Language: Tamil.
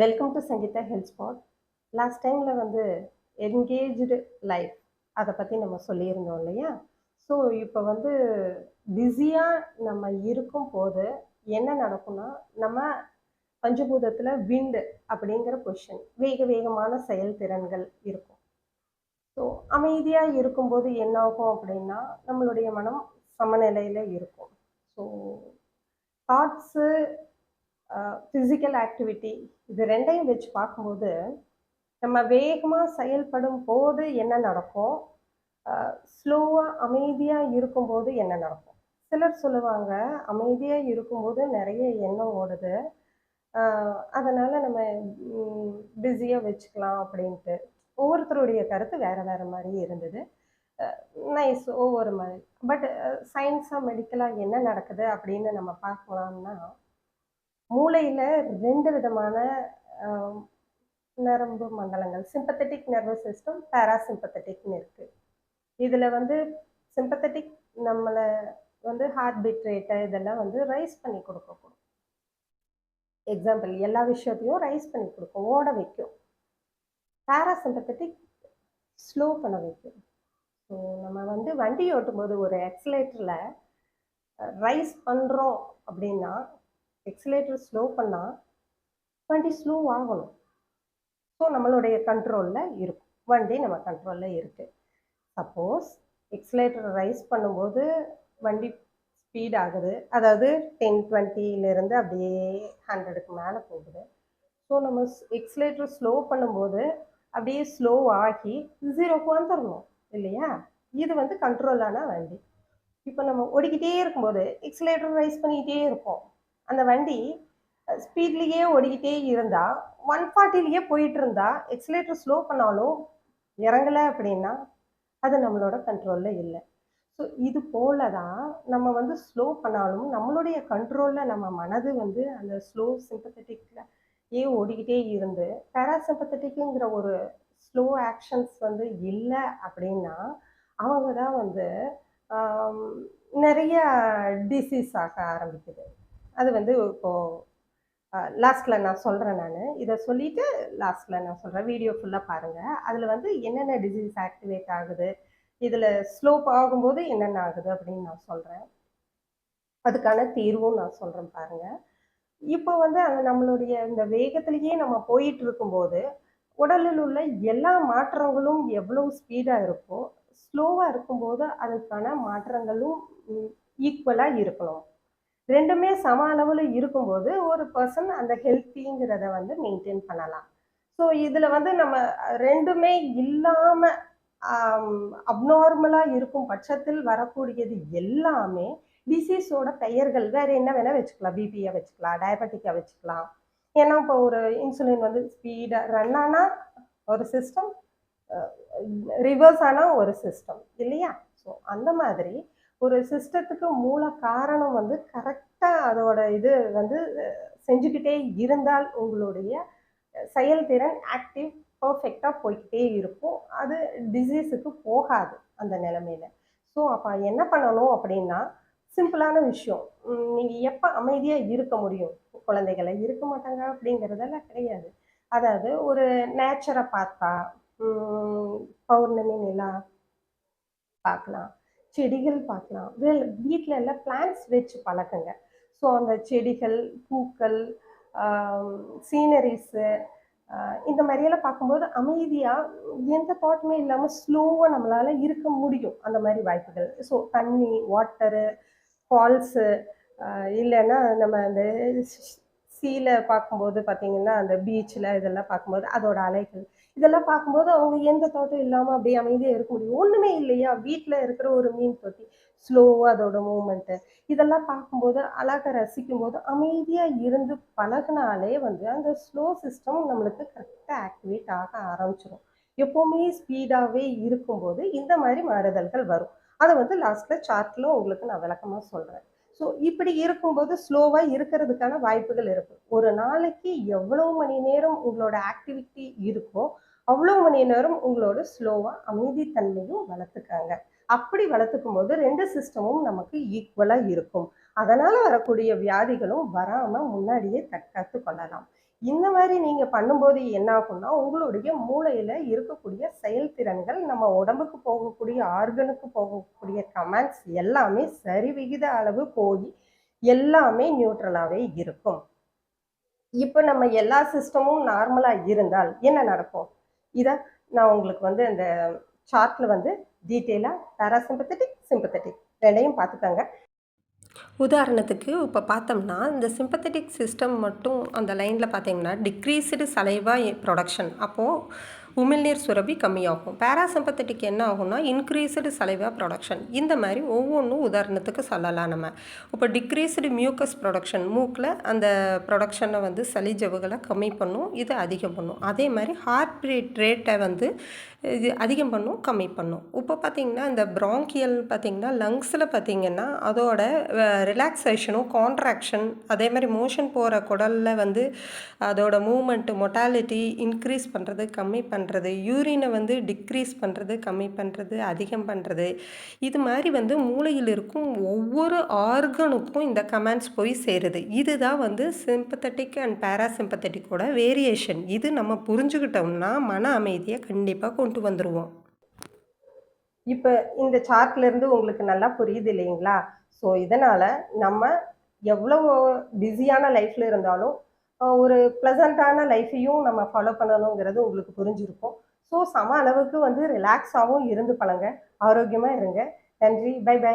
Welcome to Sangeetha health spot last டைமில் வந்து என்கேஜ்டு லைஃப் அதை பற்றி நம்ம சொல்லியிருந்தோம் இல்லையா? ஸோ இப்போ வந்து பிஸியாக நம்ம இருக்கும் போது என்ன நடக்கும்னா நம்ம பஞ்சபூதத்தில் விண்டு அப்படிங்கிற பொசிஷன் வேக வேகமான செயல்திறன்கள் இருக்கும். ஸோ அமைதியாக இருக்கும்போது என்ன ஆகும் அப்படின்னா நம்மளுடைய மனம் சமநிலையில் இருக்கும். ஸோ தாட்ஸு ஃபிசிக்கல் ஆக்டிவிட்டி இது ரெண்டையும் வச்சு பார்க்கும்போது நம்ம வேகமாக செயல்படும் போது என்ன நடக்கும்? ஸ்லோவாக அமைதியாக இருக்கும்போது என்ன நடக்கும்? சிலர் சொல்லுவாங்க அமைதியாக இருக்கும்போது நிறைய எண்ணம் ஓடுது. அதனால் நம்ம பிஸியாக வச்சுக்கலாம் அப்படின்ட்டு. ஒவ்வொருத்தருடைய கருத்து வேறு வேறு மாதிரி இருந்தது. நைஸ் ஒவ்வொரு மாதிரி. பட் சயின்ஸாக மெடிக்கலாக என்ன நடக்குது அப்படின்னு நம்ம பார்க்கலாம்னா மூளையில் ரெண்டு விதமான நரம்பு மண்டலங்கள். சிம்பத்தட்டிக் நர்வஸ் சிஸ்டம் பேராசிம்பத்தட்டிக்னு இருக்குது இதில் வந்து சிம்பத்தட்டிக் நம்மளை வந்து ஹார்ட் பீட் ரேட்டை இதெல்லாம் வந்து ரைஸ் பண்ணி கொடுக்கக்கூடும் எக்ஸாம்பிள் எல்லா விஷயத்தையும் ரைஸ் பண்ணி கொடுக்கும் ஓட வைக்கும். பேராசிம்பத்தட்டிக் ஸ்லோ பண்ண வைக்கும். ஸோ நம்ம வந்து வண்டி ஓட்டும்போது ஒரு எக்ஸலேட்டரில் ரைஸ் பண்ணுறோம் அப்படின்னா எக்ஸலேட்டர் ஸ்லோ பண்ணால் வண்டி ஸ்லோ ஆகணும். ஸோ நம்மளுடைய கண்ட்ரோலில் இருக்கும். வண்டி நம்ம கண்ட்ரோலில் இருக்குது சப்போஸ் எக்ஸலேட்டர் ரைஸ் பண்ணும்போது வண்டி ஸ்பீட் ஆகுது. அதாவது டென் டுவெண்ட்டிலேருந்து அப்படியே ஹண்ட்ரடுக்கு மேலே போகுது. ஸோ நம்ம எக்ஸலேட்டர் ஸ்லோ பண்ணும்போது அப்படியே ஸ்லோ ஆகி ஜீரோக்கு வந்துடணும் இல்லையா? இது வந்து கண்ட்ரோலான வண்டி. இப்போ நம்ம ஓடிக்கிட்டே இருக்கும்போது எக்ஸலேட்டர் ரைஸ் பண்ணிக்கிட்டே இருப்போம் அந்த வண்டி ஸ்பீட்லேயே ஓடிக்கிட்டே இருந்தால் ஒன் ஃபார்ட்டிலேயே போயிட்டு இருந்தா எக்ஸலேட்டர் ஸ்லோ பண்ணாலும் இறங்கலை அப்படின்னா அது நம்மளோட கண்ட்ரோலில் இல்லை. ஸோ இது போல தான் நம்ம வந்து ஸ்லோ பண்ணாலும் நம்மளுடைய கண்ட்ரோலில் நம்ம மனது வந்து அந்த ஸ்லோ சிம்பத்தட்டிக்கில் ஏ ஓடிக்கிட்டே இருந்து பேராசிம்பத்தட்டிக்குங்கிற ஒரு ஸ்லோ ஆக்ஷன்ஸ் வந்து இல்லை அப்படின்னா அவங்க தான் வந்து நிறைய டிசீஸ் ஆக ஆரம்பிக்குது. அது வந்து இப்போது லாஸ்ட்டில் நான் சொல்கிறேன் நான். இதை சொல்லிவிட்டு லாஸ்ட்டில் நான் சொல்கிறேன் வீடியோ ஃபுல்லாக பாருங்கள் அதில் வந்து என்னென்ன டிசீஸ் ஆக்டிவேட் ஆகுது? இதில் ஸ்லோப் ஆகும்போது என்னென்ன ஆகுது அப்படின்னு நான் சொல்கிறேன் அதுக்கான தீர்வும் நான் சொல்கிறேன் பாருங்கள் இப்போ வந்து அந்த நம்மளுடைய இந்த வேகத்திலேயே நம்ம போயிட்டு இருக்கும்போது உடலில் உள்ள எல்லா மாற்றங்களும் எவ்வளோ ஸ்பீடாக இருக்கோ ஸ்லோவாக இருக்கும்போது அதுக்கான மாற்றங்களும் ஈக்குவலாக இருக்கணும். ரெண்டுமே சம அளவில் இருக்கும்போது ஒரு பர்சன் அந்த ஹெல்த்திங்கிறத வந்து மெயின்டைன் பண்ணலாம். ஸோ இதில் வந்து நம்ம ரெண்டுமே இல்லாமல் அப்நார்மலாக um, இருக்கும் பட்சத்தில் வரக்கூடியது எல்லாமே டிசீஸோட பெயர்கள் வேறு என்ன வேணால் வச்சுக்கலாம். பிபியை வச்சுக்கலாம் டயபெட்டிக்கை வச்சுக்கலாம். ஏன்னா இப்போ ஒரு இன்சுலின் வந்து ஸ்பீடாக ரன் ஆனால் ஒரு சிஸ்டம் ரிவர்ஸ் ஆனால் ஒரு சிஸ்டம் இல்லையா? ஸோ அந்த மாதிரி ஒரு சிஸ்டத்துக்கு மூல காரணம் வந்து கரெக்டாக அதோட இது வந்து செஞ்சுக்கிட்டே இருந்தால் உங்களுடைய செயல்திறன் ஆக்டிவ் பர்ஃபெக்டாக போய்கிட்டே இருக்கும். அது டிசீஸுக்கு போகாது அந்த நிலமையில. ஸோ அப்போ என்ன பண்ணணும் அப்படின்னா சிம்பிளான விஷயம். நீங்கள் எப்போ அமைதியாக இருக்க முடியும்? குழந்தைகளை இருக்க மாட்டாங்க அப்படிங்கிறதெல்லாம் கிடையாது. அதாவது ஒரு நேச்சரை பார்த்தா பௌர்ணமி நிலா பார்க்கலாம். செடிகள் பார்க்கலாம். வெல் வீட்டில் எல்லாம் பிளான்ஸ் வச்சு பழக்கங்க. ஸோ அந்த செடிகள் பூக்கள் சீனரிஸு இந்த மாதிரியெல்லாம் பார்க்கும்போது அமைதியாக எந்த தாட்டுமே இல்லாமல் ஸ்லோவாக நம்மளால் இருக்க முடியும். அந்த மாதிரி வாய்ப்புகள். ஸோ தண்ணி வாட்டரு ஃபால்ஸு இல்லைன்னா நம்ம அந்த சீல பார்க்கும்போது பார்த்திங்கன்னா அந்த பீச்சில் இதெல்லாம் பார்க்கும்போது அதோட அலைகள் இதெல்லாம் பார்க்கும்போது அவங்க எந்த தோட்டம் இல்லாமல் அப்படியே அமைதியாக இருக்க முடியும். ஒன்றுமே இல்லையா? வீட்டில் இருக்கிற ஒரு மீன் தொட்டி ஸ்லோவாக அதோட மூமெண்ட்டு இதெல்லாம் பார்க்கும்போது அழகாக ரசிக்கும் போது அமைதியாக இருந்து பழகினாலே வந்து அந்த ஸ்லோ சிஸ்டம் நம்மளுக்கு கரெக்டாக ஆக்டிவேட் ஆக ஆரம்பிச்சிடும் எப்போவுமே ஸ்பீடாகவே இருக்கும்போது இந்த மாதிரி மாறுதல்கள் வரும். அதை வந்து லாஸ்ட்டில் சார்ட்டில் உங்களுக்கு நான் விளக்கமாக சொல்கிறேன் ஸோ இப்படி இருக்கும்போது ஸ்லோவாக இருக்கிறதுக்கான வாய்ப்புகள் இருக்குது ஒரு நாளைக்கு எவ்வளோ மணி நேரம் உங்களோட ஆக்டிவிட்டி இருக்கோ அவ்வளோ மணி நேரம் உங்களோட ஸ்லோவாக அமைதித்தன்மையும் வளர்த்துக்காங்க. அப்படி வளர்த்துக்கும் போது ரெண்டு சிஸ்டமும் நமக்கு ஈக்குவலாக இருக்கும். அதனால் வரக்கூடிய வியாதிகளும் வராமல் முன்னாடியே தற்காத்து கொள்ளலாம். இந்த மாதிரி நீங்க பண்ணும்போது என்ன ஆகும்னா, உங்களுடைய மூளையில இருக்கக்கூடிய செயல்திறன்கள், நம்ம உடம்புக்கு போகக்கூடிய ஆர்கனுக்கு போகக்கூடிய கமெண்ட்ஸ் எல்லாமே சரி விகித அளவு போய் எல்லாமே நியூட்ரலாவே இருக்கும். இப்ப நம்ம எல்லா சிஸ்டமும் நார்மலா இருந்தால் என்ன நடக்கும்? இத நான் உங்களுக்கு வந்து அந்த சார்ட்ல வந்து டீட்டெயிலா பாராசிம்பத்தட்டிக், சிம்பத்தட்டிக் ரெண்டையும் பார்த்துக்கோங்க உதாரணத்துக்கு இப்போ பார்த்தோம்னா, இந்த சிம்பத்தட்டிக் சிஸ்டம் மட்டும் அந்த லைனில் பார்த்தீங்கன்னா, டிக்ரீஸ்டு சலைவா ப்ரொடக்ஷன் அப்போது உமிழ்நீர் சுரப்பி கம்மியாகும். பேராசம்பத்தட்டிக் என்ன ஆகும்னா, இன்க்ரீஸ்டு சலைவா ப்ரொடக்ஷன் இந்த மாதிரி ஒவ்வொன்றும் உதாரணத்துக்கு சொல்லலாம் நம்ம. இப்போ டிக்ரீஸ்டு மியூக்கஸ் ப்ரொடக்ஷன் மூக்கில் அந்த ப்ரொடக்ஷனை வந்து சளி ஜவ்வுகள கம்மி பண்ணும். இது அதிகம் பண்ணும். அதே மாதிரி ஹார்ட் ரேட் ரேட்டை வந்து இது அதிகம் பண்ணும், கம்மி பண்ணும். இப்போ பார்த்திங்கன்னா இந்த ப்ராங்கியல் பார்த்தீங்கன்னா, லங்ஸில் பார்த்தீங்கன்னா, அதோட ரிலாக்ஸேஷனும் கான்ட்ராக்ஷன் அதே மாதிரி மோஷன் போகிற குடலில் வந்து அதோட மூமெண்ட்டு மொட்டாலிட்டி இன்க்ரீஸ் பண்ணுறது கம்மி பண்ணுறது யூரினை வந்து டிக்ரீஸ் பண்ணுறது கம்மி பண்ணுறது அதிகம் பண்ணுறது இது மாதிரி வந்து மூளையில் இருக்கும் ஒவ்வொரு ஆர்கனுக்கும் இந்த கமாண்ட்ஸ் போய் சேருது. இதுதான் வந்து சிம்பத்தட்டிக் அண்ட் பேராசிம்பத்தட்டிக்கோட வேரியேஷன். இது நம்ம புரிஞ்சுக்கிட்டோம்னா, மன அமைதியை கண்டிப்பாக கொண்டு வந்துடுவோம் இப்போ இந்த சார்ட்லேருந்து உங்களுக்கு நல்லா புரியுது இல்லைங்களா? ஸோ இதனால் நம்ம எவ்வளோ பிஸியான லைஃப்பில் இருந்தாலும், ஒரு ப்ளசண்ட்டான லைஃப்பையும் நம்ம ஃபாலோ பண்ணணுங்கிறது உங்களுக்கு புரிஞ்சிருக்கும். ஸோ சம அளவுக்கு வந்து ரிலாக்ஸாகவும் இருந்து பழங்க. ஆரோக்கியமாக இருங்க. நன்றி. Bye bye.